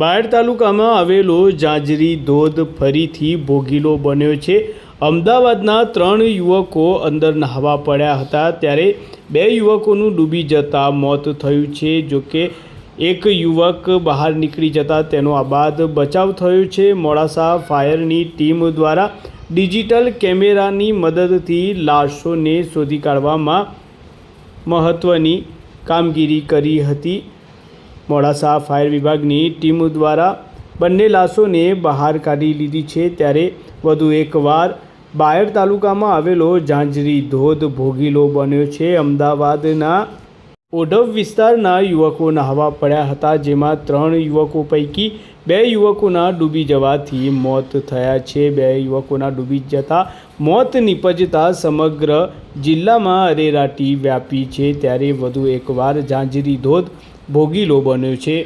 બાયડ તાલુકામાં આવેલો જાજરી ધોધ ફરીથી ભોગીલો બન્યો છે. અમદાવાદના ત્રણ યુવકો અંદર નહાવા પડ્યા હતા ત્યારે બે યુવકોનું ડૂબી જતા મોત થયું છે. જોકે એક યુવક બહાર નીકળી જતા તેનો આબાદ બચાવ થયો છે. મોડાસા ફાયરની ટીમ દ્વારા ડિજિટલ કેમેરાની મદદથી લાશોને શોધી કાઢવામાં મહત્ત્વની કામગીરી કરી હતી. મોડાસા ફાયર વિભાગની ટીમ દ્વારા બંને લાશોને બહાર કાઢી લીધી છે ત્યારે વધુ એકવાર બાયડ તાલુકામાં આવેલો ઝાંઝરી ધોધ ભોગીલો બન્યો છે. અમદાવાદના ઓઢવ વિસ્તારના યુવકો નહાવા પડ્યા હતા, જેમાં ત્રણ યુવકો પૈકી બે યુવકોના ડૂબી જવાથી મોત થયા છે. બે યુવકોના ડૂબી જતા મોત નીપજતા સમગ્ર જિલ્લામાં અરેરાટી વ્યાપી છે. ત્યારે વધુ એકવાર ઝાંઝરી ધોધ ભોગીલો બન્યો છે.